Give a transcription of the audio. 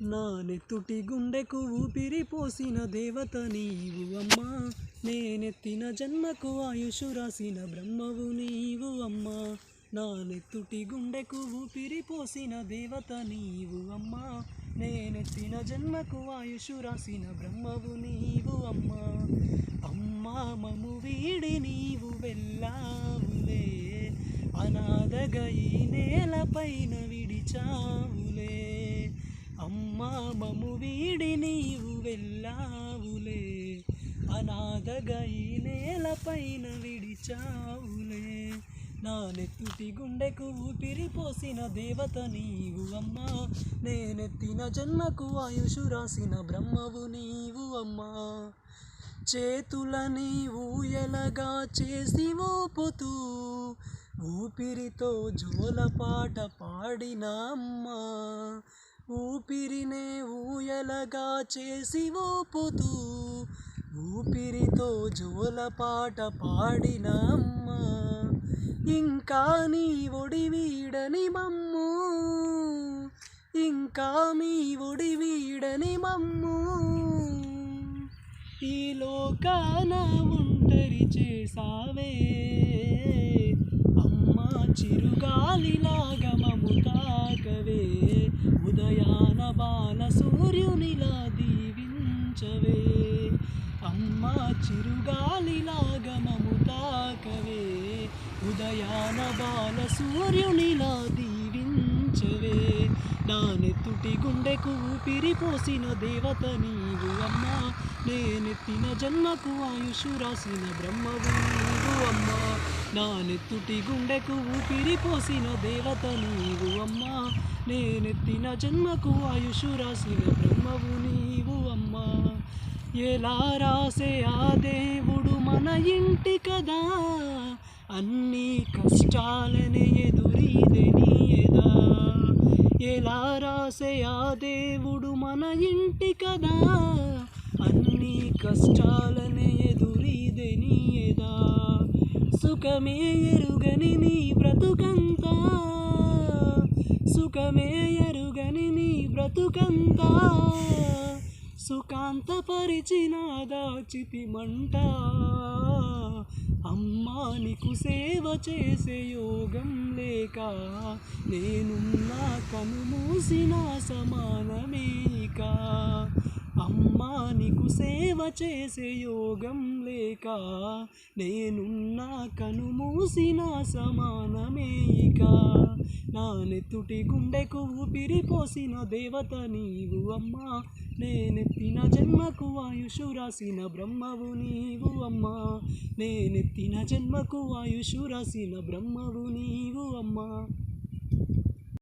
నా నెత్తుటి గుండెకు ఊపిరి పోసిన దేవత నీవు అమ్మా. నేనెత్తిన జన్మకు ఆయుషు రాసిన బ్రహ్మవు నీవు అమ్మా. నా నెత్తుటి గుండెకు ఊపిరి పోసిన దేవత నీవు అమ్మా. నేనెత్తిన జన్మకు ఆయుషు రాసిన బ్రహ్మవు నీవు అమ్మా. అమ్మా మము వీడి నీవు వెళ్ళావులే. అనాథగా ఈ నేలపైన విడిచావులే. అమ్మా వీడి నీవు వెళ్ళావులే. అనాథగా ఈ నేలపైన విడిచావులే. నా నెత్తుటి గుండెకు ఊపిరి పోసిన దేవత నీవు అమ్మా. నేనెత్తిన జన్మకు ఆయుషు రాసిన బ్రహ్మవు నీవు అమ్మా. ఊ ఎలగా చేసి ఊపుతూ ఊపిరితో జోలపాట పాడిన అమ్మా. ఊపిరినే ఊయలగా చేసి ఊపుతూ ఊపిరితో జోలపాట పాడినమ్మా. ఇంకా నీ ఒడి వీడని మమ్ము ఇంకా మీ ఒడి వీడని మమ్ము. ఈ లోకాన ఒంటరి చేసావే అమ్మా చిరుగాలిలా బాల సూర్యునిలా దీవించవే. అమ్మ చిరుగాలిలాగా మము తాకవే ఉదయాన బాల సూర్యునిలా దీవించవే. నానెత్తుటి గుండెకు ఊపిరి పోసిన దేవత నీవు అమ్మా. నే నెత్తిన జన్మకు ఆయుషు రాసిన బ్రహ్మవు నీవు అమ్మా. నా నెత్తుటి గుండెకు ఊపిరి పోసిన దేవత నీవు అమ్మా. నేనెత్తిన జన్మకు ఆయుషు రాసిన బ్రహ్మవు నీవు అమ్మా. ఎలా రాసే ఆ దేవుడు మన ఇంటి కదా? అన్ని కష్టాలనే ఎదురీదే నీయదా ఎలా రాసే ఆ దేవుడు మన ఇంటి కదా? అన్ని కష్టాలనే ఎదురీదే నీయదా సుఖమే ఎరుగని నీ బ్రతుకంతా. సుఖమే ఎరుగని నీ బ్రతుకంతా. సుఖాంతపరిచిన దాచితి మంట. అమ్మా నీకు సేవ చేసే యోగం లేక నేనున్నా కనుమూసిన సమానమేకా. అమ్మా నీకు సేవ చేసే యోగం లేక నేనున్నా కనుమూసిన సమానమేక నా నెత్తుటి గుండెకు ఊపిరి పోసిన దేవత నీవు అమ్మా. నేనెత్తిన జన్మకు ఆయుషు రాసిన బ్రహ్మవు నీవు అమ్మా. నేనెత్తిన జన్మకు ఆయుషు రాసిన బ్రహ్మవు నీవు అమ్మా.